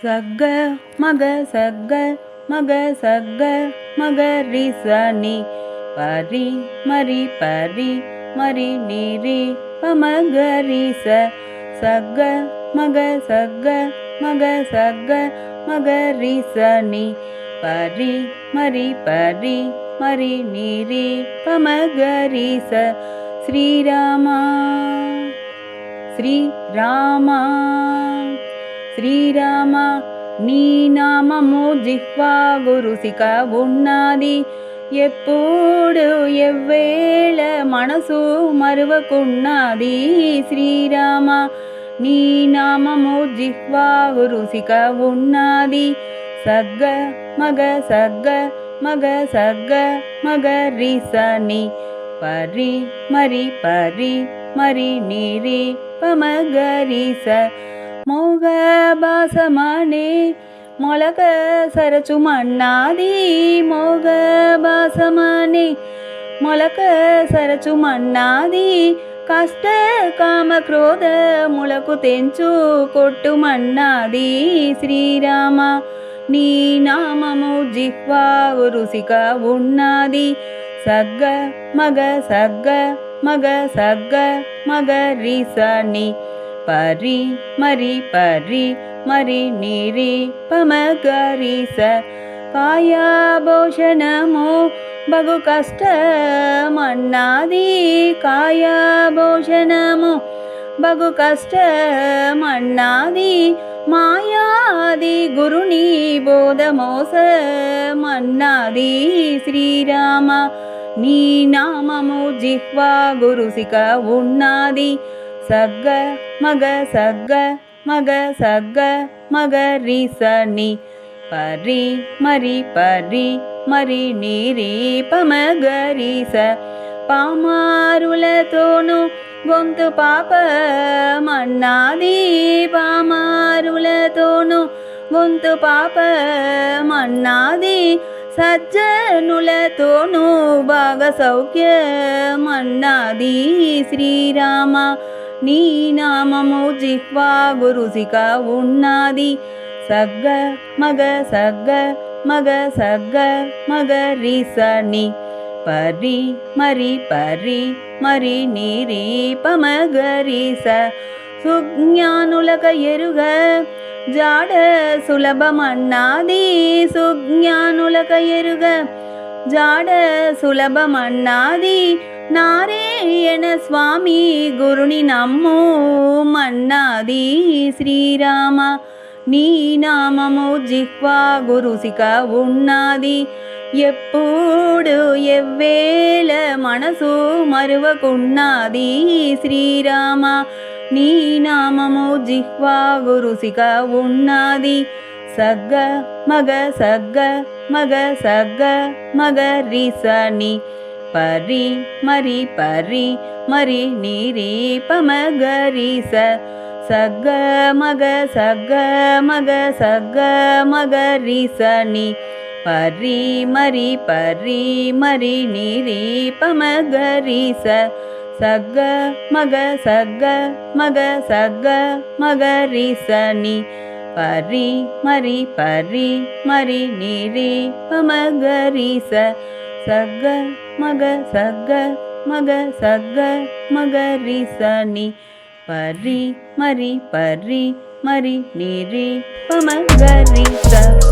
सग मग सग मग सग मग रि स नि परि मरि परि मरि निरि स सग मग सग मग सग मग रि स नि परि मरि परि मरि निरि पमगरि स श्रीरामा श्रीरामा శ్రీరామ నీ నామము జిహ్వా గురుసిక ఉన్నది ఎప్పుడు ఎవ్వేళ మనసు మరువకున్నది శ్రీరామ నీ నామము జిహ్వా గురుసిక ఉన్నది సగ్గ మగ సగ్గ మగ సగ్గ మగ రిసని పరి మరి పరి మరి నీరి மோக பாசமானே ಮೊಳಗ ಸರಚು ಮಣ್ಣಾದಿ ಮೋಗ ಬಾಸಮಾನೆ ಮೊಳಕ ಸರಚು ಮಣ್ಣಾದಿ ಕಷ್ಟ ಕಾಮ ಕ್ರೋಧ ಮುಳಕು ತೆಂಚು ಕೊಟ್ಟು ಮಣ್ಣಾದಿ ಶ್ರೀರಾಮ ನೀ ನಾಮಮು ಜಿಹ್ವಾ ರುಸಿಕ ಉಣ್ಣಾದಿ ಸಗ್ಗ ಮಗ ಸಗ್ಗ ಮಗ ಸಗ್ಗ ಮಗ ರೀಸನಿ సగ్గ మగ రిసని పరి మరి పరి మరి నీరి పమగరిస కాయాభూషణము బగు కష్టమన్నాది కాయాభూషణము బగు కష్టమన్నాది మాయాది గురుని బోధమోసమన్నాది శ్రీరామ నీ నామము జిహ్వా గురుసిక ఉన్నది సగ్గ మగ సగ్గ మగ సగ్గ మగ రి రిసని. పరి మరి పరి మరి నీరి పమగరిస పామారులతోను గొంతు పాప మన్నాది పామారులతోను గొంతు పాప పాపమన్నాది సజ్జనులతోనూ బాగా సౌఖ్యమన్నది శ్రీరామ. నీ నామము జిహ్వా గురుసిక ఉన్నది సగ్గ మగ సగ్గ మగ సగ్గ మగ రిసని పరి మరి పరి మరి నీరి పమగరిస సుజ్ఞానులక ఎరుగ జాడ సులభమన్నాది సుజ్ఞానులక ఎరుగ జాడ సులభమన్నాది నారాయణ స్వామి గురుని నమ్ము మన్నాది శ్రీరామ నీ నామము జిహ్వా గురుసిక ఉన్నది ఎప్పుడు ఎవ్వేళ మనసు మరువకున్నది శ్రీరామ నీ నామము జిహ్వా గురుసిక ఉన్నది சக மக சக மக சக மக ரிசனி பரி மரி பரி மரி நீரி பமகரிச சக மக சக மக சக மக ரிசனி பரி மரி பரி மரி நீரி பமகரிச சக மக சக மக சக மக ரிசனி பரி மரி பரி மரி நிரி பமகரி ச சக மக சக மக சக மகரி சனி பரி மரி பரி மரி நிரி பமகரி ச